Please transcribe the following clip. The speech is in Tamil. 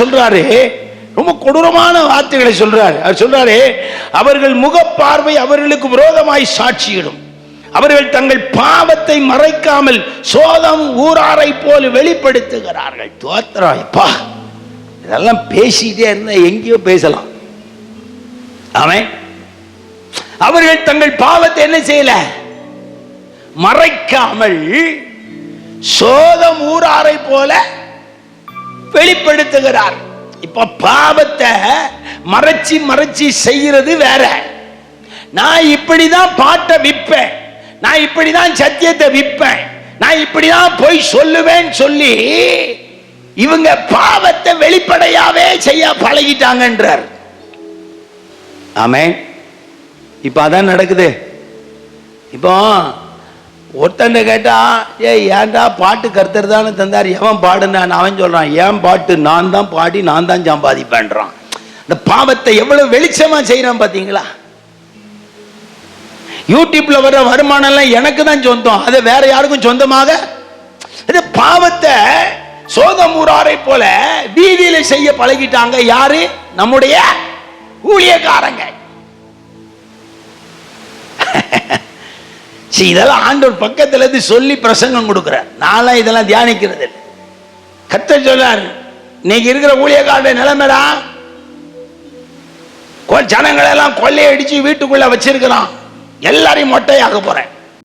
சொல்றாரு. ரொம்ப கொடூரமான வார்த்தைகளை சொல்றாரு. அவர் சொல்றாரு அவர்கள் முகப்பார்வை அவர்களுக்கு விரோதமாய் சாட்சியிடும். அவர்கள் தங்கள் பாவத்தை மறைக்காமல் சோதம் ஊராரை போல் வெளிப்படுத்துகிறார்கள். தோத்திராயப்பா இதெல்லாம் பேசிட்டே இருந்தா எங்கேயோ பேசலாம். அவன் அவர்கள் தங்கள் பாவத்தை என்ன செய்யல? மறைக்காமல் சோதம் ஊராரை போல வெளிப்படுத்துகிறார். இப்ப பாவத்தை மறைச்சி மறைச்சி செய்யறது வேற. நான் இப்படிதான் பாட்டை விற்பேன் நான் இப்படிதான் சத்தியத்தை விற்பேன் நான் இப்படிதான் போய் சொல்லுவேன் சொல்லி இவங்க பாவத்தை வெளிப்படையாவே செய்ய பழகிட்டாங்கன்றார். ஆமே இப்ப அதான் நடக்குது. இப்போ ஒருத்தன் கேட்டா ஏ ஏன்டா பாட்டு கருத்தர் தானே தந்தார்? எவன் பாடுனான் அவன் சொல்றான் ஏன் பாட்டு நான் தான் பாடி நான் தான் சம்பாதிப்பேன்றான். இந்த பாவத்தை எவ்வளவு வெளிச்சமா செய்யறான் பாத்தீங்களா? யூடியூப்ல வர்ற வருமானம் எல்லாம் எனக்கு தான் சொந்தம். அது வேற யாருக்கும் சொந்தமாக? இது பாவத்தை சோதமூராரை போல வீதியில செய்ய பழகிட்டாங்க யாரு? நம்முடைய ஊழியக்காரங்க. இதெல்லாம் ஆண்டோர் பக்கத்துல இருந்து சொல்லி பிரசங்கம் கொடுக்கிறார் நான்லாம் இதெல்லாம் தியானிக்கிறது கத்த சொல்லாரு இன்னைக்கு இருக்கிற ஊழியக்காரனுடைய நிலைமைடா. கொ- கொள்ளையடிச்சு வீட்டுக்குள்ள வச்சிருக்கிறான். எல்லாரையும் மொட்டையாக போறேன்.